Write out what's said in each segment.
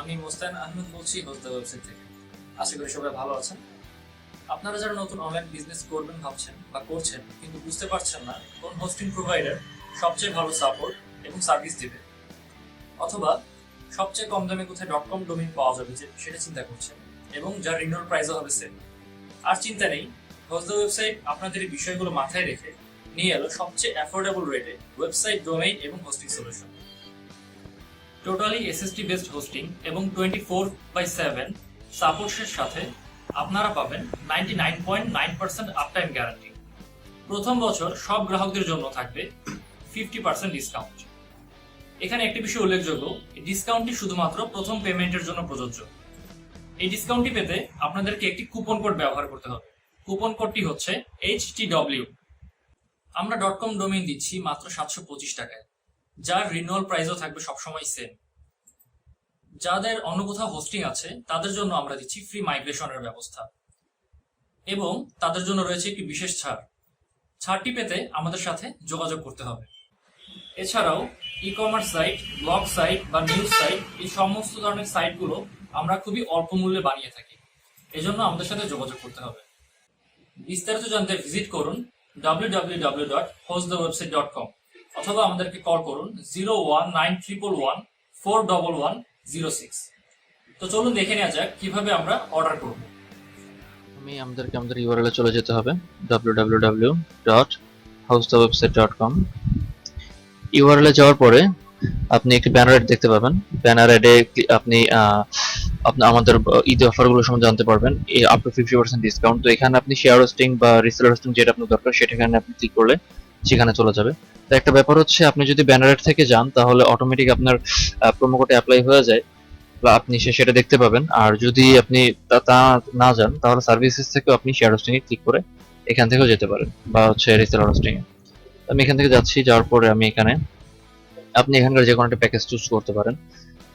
আমি মোস্তান আহমেদ বলছি host website থেকে। আশা করি সবাই ভালো আছেন। আপনারা যারা নতুন অনলাইন বিজনেস করবেন, ভাবছেন বা করছেন, কিন্তু বুঝতে পারছেন না কোন হোস্টিং প্রোভাইডার সবচেয়ে ভালো সাপোর্ট এবং সার্ভিস দেবে। অথবা সবচেয়ে কম দামে কোথায় ডট কম ডোমেইন পাওয়া যাবে, যে সেটা চিন্তা করছেন এবং যার রিনিউয়াল প্রাইসও হবে সেম আর চিন্তা নেই হোস্ট ওয়েবসাইট আপনাদের এই বিষয়গুলো মাথায় রেখে নিয়ে এলো সবচেয়ে অ্যাফোর্ডেবল রেটে ওয়েবসাইট ডোমেইন এবং hosting solution totally SSD based hosting এবং টোয়েন্টি ফোর বাই সেভেন সাপোর্টের সাথে আপনারা পাবেন ninety nine point nine percent uptime guarantee প্রথম বছর সব গ্রাহকদের জন্য থাকবে ফিফটি পার্সেন্ট ডিসকাউন্ট এখানে একটি বিষয় উল্লেখযোগ্য, এই ডিসকাউন্টটি শুধুমাত্র প্রথম পেমেন্টের জন্য প্রযোজ্য। এই ডিসকাউন্টটি পেতে আপনাদেরকে একটি কুপন কোড ব্যবহার করতে হবে। কুপন কোডটি হচ্ছে এইচ টি ডব্লিউ আমরা ডট কম ডোমেইন দিচ্ছি মাত্র সাতশো পঁচিশ টাকায়। যার রিনুয়াল প্রাইসও থাকবে সবসময় সেম যাদের অন্য কোথাও হোস্টিং আছে, তাদের জন্য আমরা দিচ্ছি ফ্রি মাইগ্রেশনের ব্যবস্থা। এবং তাদের জন্য রয়েছে একটি বিশেষ ছাড়। ছাড়টি পেতে আমাদের সাথে যোগাযোগ করতে হবে। এছাড়াও e commerce site blog site বা নিউজ সাইট এই সমস্ত ধরনের সাইটগুলো আমরা খুবই অল্প মূল্যে বানিয়ে থাকি। এজন্য আমাদের সাথে যোগাযোগ করতে হবে। বিস্তারিত জানতে ভিজিট করুন www.hostthewebsite.com অথবা আমাদেরকে কল করুন জিরো ওয়ান তো চলুন দেখে নেওয়া যাক কীভাবে আমরা অর্ডার করব। আমি আমাদেরকে আমাদের ইউআরএল চলে যেতে হবে www.howsthewebsite.com ইউআরএল এ যাওয়ার পরে আপনি একটি ব্যানার অ্যাড দেখতে পাবেন। ব্যানার অ্যাডে আপনি আপনি আমাদের ঈদ অফারগুলো সম্বন্ধে জানতে পারবেন। Up to fifty percent discount তো এখানে আপনি শেয়ার হোস্টিং বা রিসেলার হোস্টিং যেটা আপনার দরকার, সেটা এখানে আপনি ক্লিক করলে সেখানে চলে যাবে। তো একটা ব্যাপার হচ্ছে, আপনি যদি ব্যানার অ্যাড থেকে যান, তাহলে অটোমেটিক আপনার প্রোমো কোডে অ্যাপ্লাই হয়ে যায়। বা আপনি সে- সেটা দেখতে পাবেন। আর যদি আপনি তা- না যান, তাহলে সার্ভিসেস থেকেও আপনি শেয়ার হোস্টিং এ ক্লিক করে এখান থেকেও যেতে পারেন। বা হচ্ছে রিসেলার হোস্টিং এ। আমি এখান থেকে যাচ্ছি, যাওয়ার পরে আমি এখানে, আপনি এখানকার যে কোনো একটা প্যাকেজ চুজ করতে পারেন।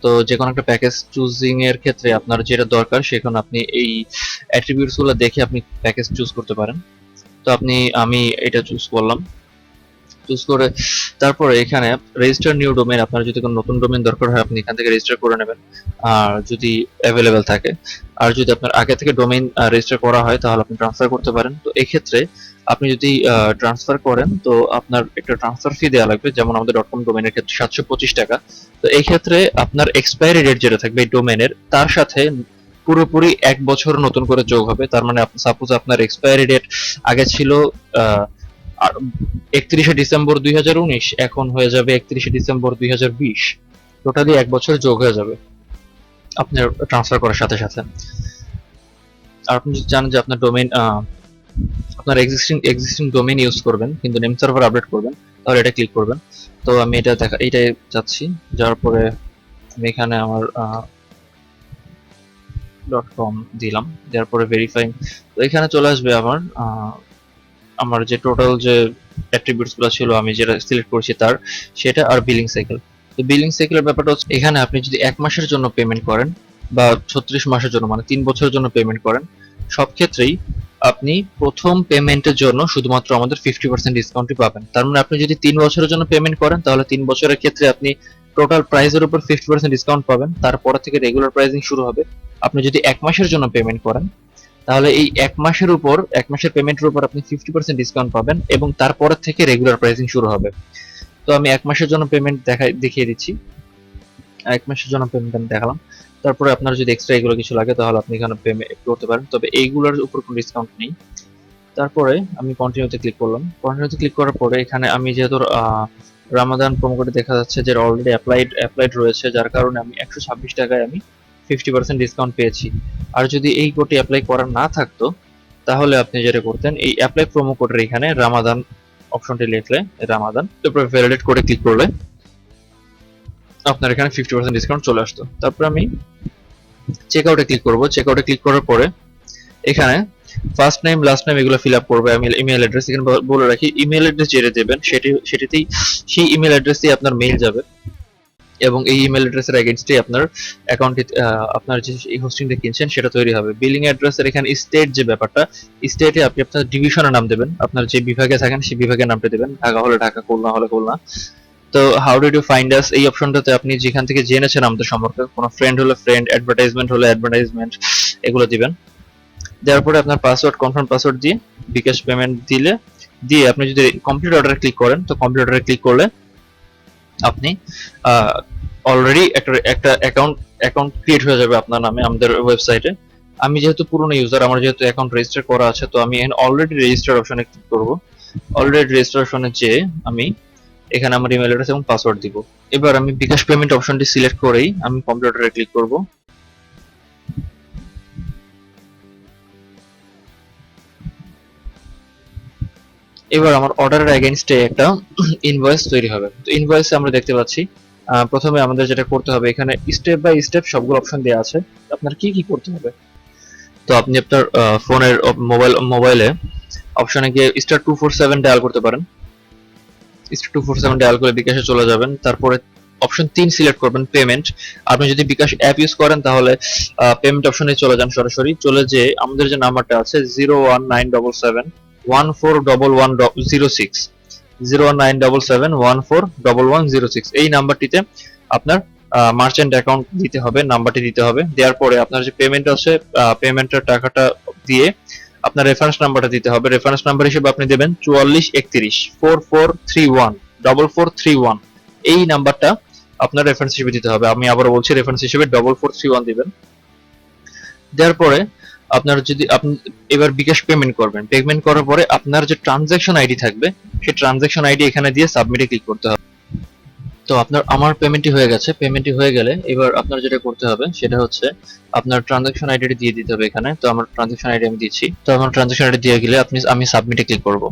তো যে কোনো একটা প্যাকেজ চুজিং এর ক্ষেত্রে আপনার যেটা দরকার, সেখানে আপনি এই অ্যাট্রিবিউটসগুলো দেখে আপনি প্যাকেজ চুজ করতে পারেন। তো আপনি, আমি এটা চুজ করলাম। চুজ করে, তারপরে এখানে রেজিস্টার নিউ ডোমেন আপনার যদি কোনো নতুন ডোমেন দরকার হয়, আপনি এখান থেকে রেজিস্টার করে নেবেন। আর যদি অ্যাভেলেবেল থাকে, আর যদি আপনার আগে থেকে ডোমেইন রেজিস্টার করা হয়, তাহলে আপনি ট্রান্সফার করতে পারেন। তো এই ক্ষেত্রে আপনি যদি ট্রান্সফার করেন, তো আপনার একটা ট্রান্সফার ফি দেওয়া লাগবে, যেমন আমাদের ডট কম ডোমেনের ক্ষেত্রে সাতশো পঁচিশ টাকা। তো এই ক্ষেত্রে আপনার এক্সপায়ারি ডেট যেটা থাকবে এই ডোমেনের তার সাথে পুরোপুরি এক বছর নতুন করে যোগ হবে। তার মানে সাপোজ আপনার এক্সপায়ারি ডেট আগে ছিল একত্রিশে ডিসেম্বর দুই হাজার উনিশ, এখন হয়ে যাবে একত্রিশে ডিসেম্বর দুই হাজার বিশ। টোটালি এক বছর যোগ হয়ে যাবে আপনার ট্রান্সফার করার সাথে সাথে। আর আপনি যদি জানেন যে আপনার ডোমেইন আপনার এক্সিস্টিং এক্সিস্টিং ডোমেইন ইউজ করবেন, কিন্তু নেম সার্ভার আপডেট করবেন, তাহলে এটা ক্লিক করবেন। তো আমি এটা দেখা, এইটাই যাচ্ছি যাওয়ার পরে আমি এখানে আমার ডট কম দিলাম দেওয়ার পরে ভেরিফাইং তো এখানে চলে আসবে আমার আমার যে টোটাল যে অ্যাট্রিবিউটসগুলো ছিল, আমি যেটা সিলেক্ট করছি তার, সেটা আর বিলিং সাইকেল তো বিলিং সাইকেলের ব্যাপারটা হচ্ছে, এখানে আপনি যদি এক মাসের জন্য পেমেন্ট করেন বা ছত্রিশ মাসের জন্য মানে তিন বছরের জন্য পেমেন্ট করেন, সব ক্ষেত্রেই আপনি প্রথম পেমেন্টের জন্য শুধুমাত্র আমাদের ফিফটি পার্সেন্ট ডিসকাউন্টই পাবেন। তার মানে আপনি যদি তিন বছরের জন্য পেমেন্ট করেন, তাহলে তিন বছরের ক্ষেত্রে আপনি টোটাল প্রাইসের উপর ফিফটি পার্সেন্ট ডিসকাউন্ট পাবেন। তারপরে থেকে রেগুলার প্রাইসিং শুরু হবে। আপনি যদি এক মাসের জন্য পেমেন্ট করেন তাহলে এই এক মাসের উপর, এক মাসের পেমেন্টের উপর আপনি ফিফটি পার্সেন্ট ডিসকাউন্ট পাবেন এবং তারপর থেকে রেগুলার প্রাইসিং শুরু হবে। তো আমি এক মাসের জন্য পেমেন্ট দেখাই, দেখিয়ে দিচ্ছি। এক মাসের জন্য পেমেন্ট আমি দেখালাম। তারপরে আপনার যদি এক্সট্রা এগুলো কিছু লাগে, তাহলে আপনি এখানে পেমেন্ট করতে পারেন। তবে এইগুলোর উপর কোনো ডিসকাউন্ট নেই। তারপরে আমি কন্টিনিউতে ক্লিক করলাম। কন্টিনিউতে ক্লিক করার পরে এখানে আমি যেহেতু রামাদান প্রোমো কোডে দেখা যাচ্ছে যে অলরেডি অ্যাপ্লাইড অ্যাপ্লাইড রয়েছে। যার কারণে আমি একশো ছাব্বিশ টাকায় আমি ফিফটি পার্সেন্ট ডিসকাউন্ট পেয়েছি। আর যদি এই কোডটি অ্যাপ্লাই করা না থাকতো, তাহলে আপনি যেটা করতেন, এই অ্যাপ্লাই প্রোমো কোডের এখানে রামাদান অপশনটি লিখলে রামাদান তারপরে ভ্যালিডেট করে ক্লিক করলে আপনার এখানে ফিফটি পার্সেন্ট ডিসকাউন্ট চলে আসতো। তারপর আমি চেক আউটে ক্লিক করব। চেক আউটে ক্লিক করার পরে এখানে ফার্স্ট নেম লাস্ট নেম এগুলো ফিল আপ করবে। আমি ইমেল অ্যাড্রেস এখানে বলে রাখি। ইমেল অ্যাড্রেস যেটা দেবেন, সেটি, সেটিতেই সেই ইমেল অ্যাড্রেসেই আপনার মেইল যাবে। এবং এই ইমেল অ্যাড্রেসের এগেনস্টে আপনার অ্যাকাউন্টে আপনার যে এই হোস্টিংটা কিনছেন, সেটা তৈরি হবে। বিলিং অ্যাড্রেসের এখানে স্টেট যে ব্যাপারটা স্টেটে আপনি আপনার ডিভিশনের নাম দেবেন। আপনার যে বিভাগে থাকেন, সেই বিভাগের নামটা দেবেন। ঢাকা হলে ঢাকা, খুলনা হলে খুলনা। তো how did you find us এই অপশনটাতে আপনি যেখান থেকে জেনেছেন আমাদের সম্পর্কে, কোনো ফ্রেন্ড হলে ফ্রেন্ড অ্যাডভার্টাইজমেন্ট হলে অ্যাডভার্টাইজমেন্ট এগুলো দিবেন। দেওয়ার পরে আপনার পাসওয়ার্ড কনফার্ম পাসওয়ার্ড দিয়ে বিকাশ পেমেন্ট দিলে, দিয়ে আপনি যদি কমপ্লিট অর্ডারে ক্লিক করেন, তো কমপ্লিট অর্ডারে ক্লিক করলে আপনি অলরেডি একটা একটা অ্যাকাউন্ট অ্যাকাউন্ট ক্রিয়েট হয়ে যাবে আপনার নামে, আমাদের ওয়েবসাইটে আমি যেহেতু পুরনো ইউজার আমার যেহেতু অ্যাকাউন্ট রেজিস্টার করা আছে, তো আমি অলরেডি রেজিস্টার অপশনে ক্লিক করব। অলরেডি রেজিস্টার অপশনে যেয়ে আমি এখানে আমার ইমেল অ্যাড্রেস এবং পাসওয়ার্ড দিব। এবার আমি বিকাশ পেমেন্ট অপশনটি সিলেক্ট করেই আমি কম্পিউটারে ক্লিক করব। এবার আমার অর্ডারের এগেনস্টে একটা ইনভয়েস তৈরি হবে। তো ইনভয়েসে আমরা দেখতে পাচ্ছি প্রথমে আমাদের যেটা করতে হবে, এখানে স্টেপ বাই স্টেপ সবগুলো অপশন দেওয়া আছে। আপনার কি কি করতে হবে? তো আপনি আপনার ফোনের মোবাইল মোবাইলে অপশনে গিয়ে star two four seven dial করতে পারেন। Star two four seven dial করে বিকাশে চলে যাবেন। তারপরে অপশন তিন সিলেক্ট করবেন পেমেন্ট আপনি যদি বিকাশ অ্যাপ ইউজ করেন তাহলে পেমেন্ট অপশনে চলে যান সরাসরি। চলে যে আমাদের যে নাম্বারটা আছে zero one nine double seven one four double one zero six zero nine double seven one four double one zero six এই নাম্বারটিতে আপনার মার্চেন্ট অ্যাকাউন্ট দিতে হবে, নাম্বারটি দিতে হবে। দেওয়ার পরে আপনার যে পেমেন্ট আছে পেমেন্টের টাকাটা দিয়ে আপনার রেফারেন্স নাম্বারটা দিতে হবে। রেফারেন্স নাম্বার হিসেবে আপনি দেবেন চুয়াল্লিশ একত্রিশ four four three one double four three one এই নাম্বারটা আপনার রেফারেন্স হিসেবে দিতে হবে। আমি আবার বলছি রেফারেন্স হিসেবে ডবল ফোর থ্রি ওয়ান দিবেন। দেওয়ার পরে আপনার যদি আপনি এবার বিকাশ পেমেন্ট করবেন পেমেন্ট করার পরে আপনার যে ট্রানজ্যাকশন আইডি থাকবে, সেই ট্রানজ্যাকশন আইডি এখানে দিয়ে সাবমিটে ক্লিক করতে হবে। তো আপনার, আমার পেমেন্টটি হয়ে গেছে পেমেন্টটি হয়ে গেলে এবার আপনার যেটা করতে হবে, সেটা হচ্ছে আপনার ট্রানজ্যাকশন আইডিটি দিয়ে দিতে হবে এখানে। তো আমার ট্রানজ্যাকশন আইডি আমি দিচ্ছি। তো আমার ট্রানজ্যাকশন আইডি দিয়ে গেলে আপনি, আমি সাবমিটে ক্লিক করব।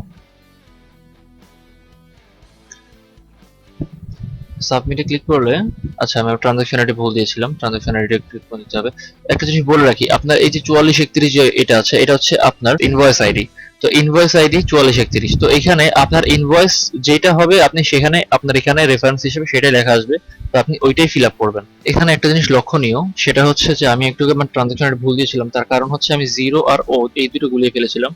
সাবমিটে ক্লিক করলে আচ্ছা আমি ট্রানজ্যাকশন আইডি ভুল দিয়েছিলাম ট্রানজাকশন আইডি ক্লিক করে দিতে হবে। একটা জিনিস বলে রাখি, আপনার এই যে চুয়াল্লিশ একত্রিশ যে এটা আছে, এটা হচ্ছে আপনার ইনভয়েস আইডি তো ইনভয়েস আইডি চুয়াল্লিশ একত্রিশ। তো এখানে আপনার ইনভয়েস যেটা হবে, আপনি সেখানে, আপনার এখানে রেফারেন্স হিসেবে সেটাই লেখা আসবে, তো আপনি ওইটাই ফিল আপ করবেন। এখানে একটা জিনিস লক্ষণীয়, সেটা হচ্ছে যে আমি একটু আমার ট্রানজাকশন ভুল দিয়েছিলাম, তার কারণ হচ্ছে আমি জিরো আর ও এই দুটো গুলিয়ে ফেলেছিলাম।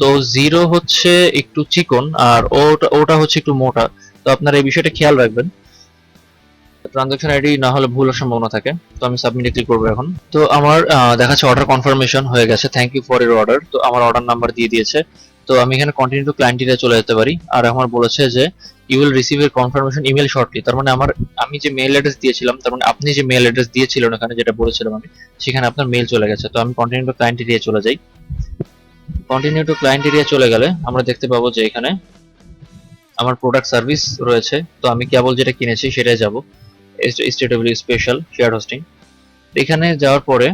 তো জিরো হচ্ছে একটু চিকন, আর ওটা ওটা হচ্ছে একটু মোটা। তো আপনার এই বিষয়টা খেয়াল রাখবেন। ট্রানজাকশন আইডি না হলে ভুলের সম্ভাবনা থাকে। তো আমি সাবমিটে ক্লিক করব এখন। তো আমার দেখাচ্ছে অর্ডার কনফার্মেশন হয়ে গেছে। Thank you for your order তো আমার অর্ডার নাম্বার দিয়ে দিয়েছে। তো আমি এখানে কন্টিনিউ টু ক্লায়েন্ট চলে যেতে পারি। আর আমার বলেছে যে you will receive a confirmation email shortly তার মানে আমার, আমি যে মেল অ্যাড্রেস দিয়েছিলাম, তার মানে আপনি যে মেল অ্যাড্রেস দিয়েছিলেন ওখানে যেটা বলেছিলাম আমি, সেখানে আপনার মেল চলে গেছে। তো আমি কন্টিনিউ টু ক্লায়েন্ট এরিয়া চলে যাই। কন্টিনিউ টু ক্লায়েন্ট এরিয়া চলে গেলে আমরা দেখতে পাবো যে এখানে আমার প্রোডাক্ট সার্ভিস রয়েছে। তো আমি কেবল যেটা কিনেছি সেটাই যাব। এসটিডব্লিউ স্পেশাল শেয়ার হোস্টিং এখানে যাওয়ার পরে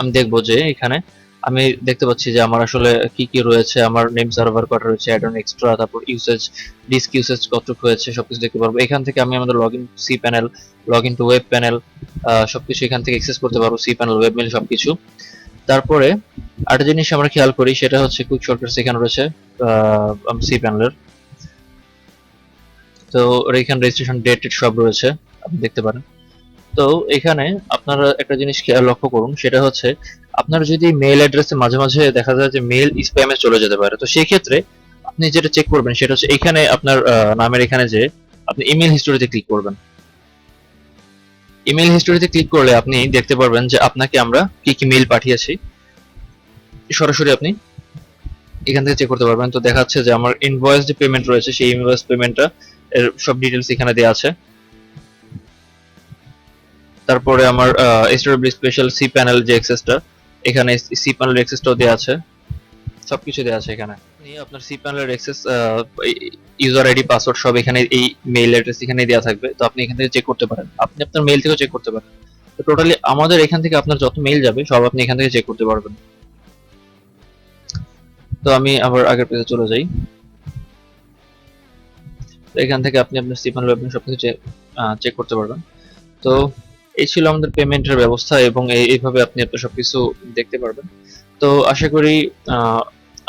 আমি দেখব যে এখানে আমি দেখতে পাচ্ছি যে আমার আসলে কি কি রয়েছে, আমার নেম সার্ভার কত রয়েছে অ্যাড অন এক্সট্রা তারপর ইউসেজ ডিস্ক ইউসেজ কতটুকু হয়েছে, সবকিছু দেখতে পারব। এখান থেকে আমি আমাদের log in C panel log in to web panel সবকিছু এখান থেকে অ্যাক্সেস করতে পারব সি প্যানেল ওয়েব মেল সবকিছু। তারপরে আরেকটা জিনিস আমরা খেয়াল করি, সেটা হচ্ছে কুইক শর্টকাটস এখানে রয়েছে সি প্যানেলের তো এখানে রেজিস্ট্রেশন ডেট সব রয়েছে, আপনি দেখতে পারেন। তো এখানে আপনারা একটা জিনিস খেয়াল লক্ষ্য করুন, সেটা হচ্ছে আপনার যদি মেল অ্যাড্রেসে মাঝে মাঝে দেখা যায় যে মেল স্প্যামে চলে যেতে পারে, তো সেই ক্ষেত্রে আপনি যেটা চেক করবেন সেটা হচ্ছে এখানে আপনার নামের এখানে যে আপনি ইমেল হিস্টোরিতে ক্লিক করবেন। ইমেল হিস্টোরিতে ক্লিক করলে আপনি দেখতে পারবেন যে আপনাকে আমরা কি কি মেল পাঠিয়েছি। সরাসরি আপনি এখান থেকে চেক করতে পারবেন। তো দেখাচ্ছে যে আমার ইনভয়েস যে পেমেন্ট রয়েছে, সেই ইনভয়েস পেমেন্টটা এর সব ডিটেলস এখানে দেওয়া আছে। তারপরে আমার এসডব্লিউ স্পেশাল সি প্যানেল যে অ্যাক্সেসটা এখানে সি প্যানেল অ্যাক্সেসটাও দেওয়া আছে। সবকিছু দেওয়া আছে এখানে। আপনি আপনার সি প্যানেলের অ্যাক্সেস ইউজার আইডি পাসওয়ার্ড সব এখানে এই মেইল অ্যাড্রেস এখানে দেওয়া থাকবে। তো আপনি এখান থেকে চেক করতে পারেন। আপনি আপনার মেইল থেকেও চেক করতে পারেন। তো টোটালি আমাদের এখান থেকে আপনার যত মেইল যাবে, সব আপনি এখান থেকে চেক করতে পারবেন। তো আমি আবার আগের পেজে চলে যাই। তো এখান থেকে আপনি আপনার সি প্যানেল আপনি সবকিছু চেক করতে পারবেন। তো এই ছিল আমাদের পেমেন্টের ব্যবস্থা এবং এইভাবে আপনি আপনার সবকিছু দেখতে পারবেন। তো আশা করি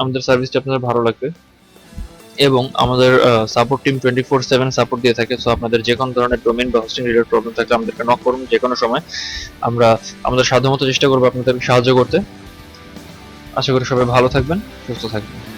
আমাদের সার্ভিসটা আপনাদের ভালো লাগবে। এবং আমাদের support team twenty four seven support দিয়ে থাকে। সো আপনাদের যে কোনো ধরনের ডোমেন বা হোস্টিং রিলেটেড প্রবলেম থাকলে আমাদেরকে নক করুন যে কোনো সময়। আমরা, আমাদের সাধ্যমতো চেষ্টা করব আপনাদের সাহায্য করতে। আশা করি সবাই ভালো থাকবেন, সুস্থ থাকবেন।